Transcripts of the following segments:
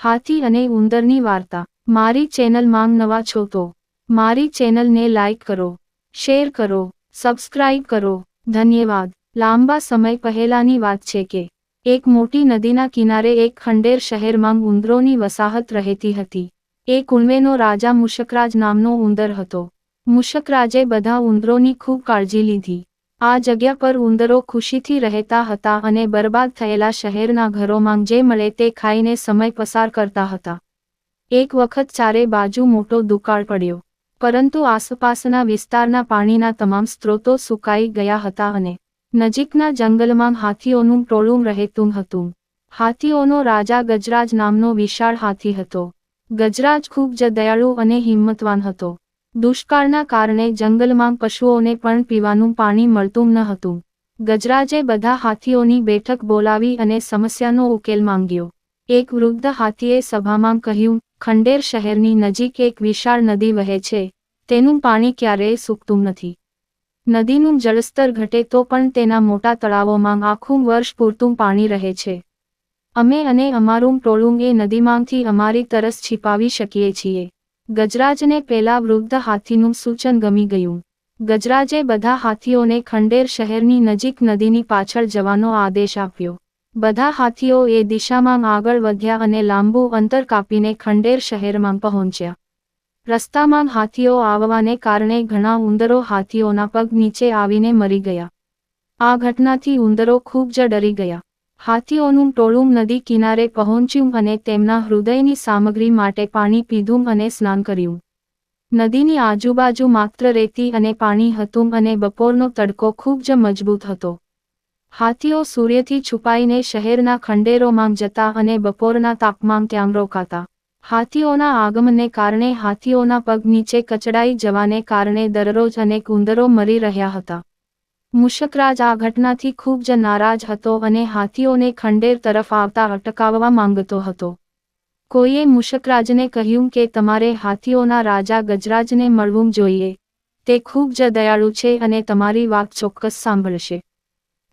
હાથી અને ઉંદરની વાર્તા. મારી ચેનલ માંગ નવા છો તો મારી ચેનલને લાઈક કરો, શેર કરો, સબસ્ક્રાઇબ કરો. ધન્યવાદ. લાંબા સમય પહેલાની વાત છે કે એક મોટી નદીના કિનારે એક ખંડેર શહેરમાં ઉંદરોની વસાહત રહેતી હતી. એ કુણવેનો રાજા મુશકરાજ નામનો ઉંદર હતો. મુશકરાજે બધા ઉંદરોની ખૂબ કાળજી લીધી. આ જગ્યા પર ઉંદરો ખુશીથી રહેતા હતા અને બરબાદ થયેલા શહેરના ઘરોમાં જે મળે તે ખાઈને સમય પસાર કરતા હતા. એક વખત ચારે બાજુ મોટો દુકાળ પડ્યો. પરંતુ આસપાસના વિસ્તારના પાણીના તમામ સ્ત્રોતો સુકાઈ ગયા હતા અને નજીકના જંગલમાં હાથીઓનું ટોળું રહેતું હતું. હાથીઓનો રાજા ગજરાજ નામનો વિશાળ હાથી હતો. ગજરાજ ખૂબ જ દયાળુ અને હિંમતવાન હતો. દુષ્કાળના કારણે જંગલમાં પશુઓને પણ પીવાનું પાણી મળતું ન હતું. ગજરાજે બધા હાથીઓની બેઠક બોલાવી અને સમસ્યાનો ઉકેલ માંગ્યો. એક વૃદ્ધ હાથીએ સભામાં કહ્યું, ખંડેર શહેરની નજીક એક વિશાળ નદી વહે છે. તેનું પાણી ક્યારેય સૂકતું નથી. નદીનું જળસ્તર ઘટે તો પણ તેના મોટા તળાવોમાં આખું વર્ષ પૂરતું પાણી રહે છે. અમે અને અમારું ટોળું એ નદીમાંથી અમારી તરસ છીપાવી શકીએ છીએ. ગજરાજને પેલા વૃદ્ધ હાથીનું સૂચન ગમી ગયું. ગજરાજે બધા હાથીઓને ખંડેર શહેરની નજીક નદીની પાછળ જવાનો આદેશ આપ્યો. બધા હાથીઓ એ દિશામાં આગળ વધ્યા અને લાંબુ અંતર કાપીને ખંડેર શહેરમાં પહોંચ્યા. રસ્તામાં હાથીઓ આવવાને કારણે ઘણા ઉંદરો હાથીઓના પગ નીચે આવીને મરી ગયા. આ ઘટનાથી ઉંદરો ખૂબ જ ડરી ગયા. હાથીઓનું ટોળું નદી કિનારે પહોંચ્યું અને તેમના હૃદયની સામગ્રી માટે પાણી પીધું અને સ્નાન કર્યું. નદીની આજુબાજુ માત્ર રેતી અને પાણી હતું અને બપોરનો તડકો ખૂબ જ મજબૂત હતો. હાથીઓ સૂર્યથી છુપાઈને શહેરના ખંડેરોમાં જતા અને બપોરના તાપમાન ત્યાં રોકાતા. હાથીઓના આગમનને કારણે હાથીઓના પગ નીચે કચડાઈ જવાને કારણે દરરોજ અનેક ઉંદરો મરી રહ્યા હતા. મુશકરાજ આ ઘટનાથી ખૂબ જ નારાજ હતો અને હાથીઓને ખંડેર તરફ આવતા અટકાવવા માંગતો હતો. કોઈએ મુશકરાજને કહ્યું કે તમારે હાથીઓના રાજા ગજરાજને મળવું જોઈએ. તે ખૂબ જ દયાળુ છે અને તમારી વાત ચોક્કસ સાંભળશે.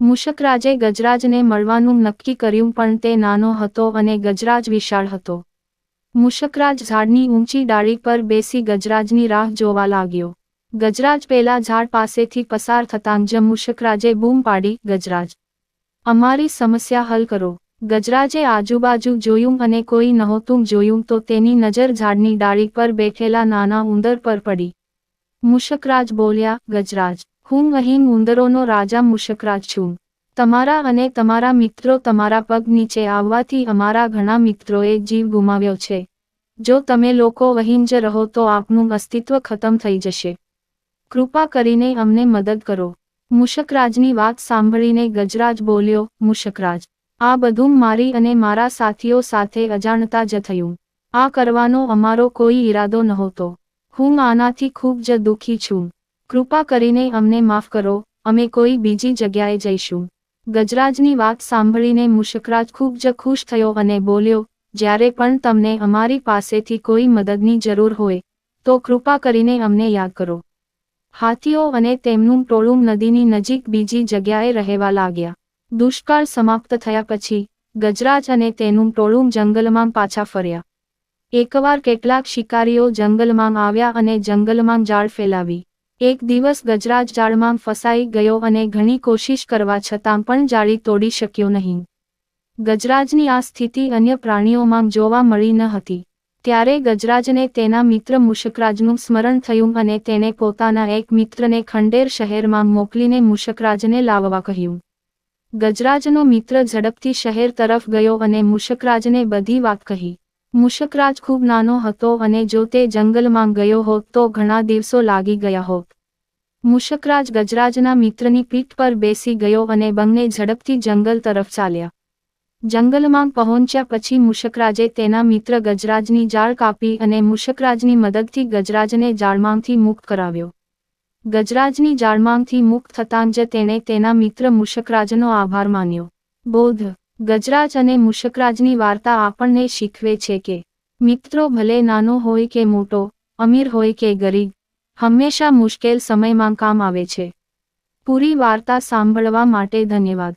મુશકરાજે ગજરાજને મળવાનું નક્કી કર્યું પણ તે નાનો હતો અને ગજરાજ વિશાળ હતો. મુશકરાજ ઝાડની ઊંચી ડાળી પર બેસી ગજરાજની રાહ જોવા લાગ્યો. ગજરાજ પેલા ઝાડ પાસેથી પસાર થતાં જ મુશકરાજે બૂમ પાડી, ગજરાજ, અમારી સમસ્યા હલ કરો. ગજરાજે આજુબાજુ જોયું અને કોઈ નહોતું જોયું તો તેની નજર ઝાડની ડાળી પર બેઠેલા નાના ઉંદર પર પડી. મુશકરાજ બોલ્યા, ગજરાજ, હું અહીં ઉંદરોનો રાજા મુશકરાજ છું. તમારા અને તમારા મિત્રો તમારા પગ નીચે આવવાથી અમારા ઘણા મિત્રોએ જીવ ગુમાવ્યો છે. જો તમે લોકો વહીન જ રહો તો આપનું અસ્તિત્વ ખતમ થઈ જશે. કૃપા કરીને અમને મદદ કરો. મુશકરાજની વાત સાંભળીને ગજરાજ બોલ્યો, મુશકરાજ, આ બધું મારી અને મારા સાથીઓ સાથે અજાણતા જ થયું. આ કરવાનો અમારો કોઈ ઈરાદો નહોતો. હું આનાથી ખૂબ જ દુઃખી છું. કૃપા કરીને અમને માફ કરો, અમે કોઈ બીજી જગ્યાએ જઈશું. ગજરાજની વાત સાંભળીને મુશકરાજ ખૂબ જ ખુશ થયો અને બોલ્યો, જ્યારે પણ તમને અમારી પાસેથી કોઈ મદદની જરૂર હોય, તો કૃપા કરીને અમને યાદ કરો. હાથીઓ અને તેમનું ટોળું નદીની નજીક બીજી જગ્યાએ રહેવા લાગ્યા. દુષ્કાળ સમાપ્ત થયા પછી, ગજરાજ અને તેનું ટોળું જંગલમાં પાછા ફર્યા. એકવાર કેટલાક શિકારીઓ જંગલમાં આવ્યા અને જંગલમાં જાળ ફેલાવી. એક દિવસ ગજરાજ જાળમાં ફસાઈ ગયો અને ઘણી કોશિશ કરવા છતાં પણ જાળી તોડી શક્યો નહીં. ગજરાજની આ સ્થિતિ અન્ય પ્રાણીઓમાં જોવા મળી ન હતી. ત્યારે ગજરાજને તેના મિત્ર મુશકરાજનું સ્મરણ થયું અને તેણે પોતાના એક મિત્રને ખંડેર શહેરમાં મોકલીને મુશકરાજને લાવવા કહ્યું. ગજરાજનો મિત્ર ઝડપથી શહેર તરફ ગયો અને મુશકરાજને બધી વાત કહી. મુશકરાજ ખૂબ નાનો હતો અને જો તે જંગલમાં ગયો હોત તો ઘણા દિવસો લાગી ગયા હોત. મુશકરાજ ગજરાજના મિત્રની પીઠ પર બેસી ગયો અને બંને ઝડપથી જંગલ તરફ ચાલ્યા. જંગલમાં પહોંચ્યા પછી મુશકરાજે તેના મિત્ર ગજરાજની જાળ કાપી અને મુશકરાજની મદદથી ગજરાજને જાળમાંથી મુક્ત કરાવ્યો. ગજરાજની જાળમાંથી મુક્ત થતાં જ તેણે તેના મિત્ર મુશકરાજનો આભાર માન્યો. બોધ ગજરાજ અને મુશકરાજની વાર્તા આપણને શીખવે છે કે, મિત્રો ભલે નાનો હોય કે મોટો, અમીર હોય કે ગરીબ, હંમેશા મુશ્કેલ સમયમાં કામ આવે છે. પૂરી વાર્તા સાંભળવા માટે ધન્યવાદ.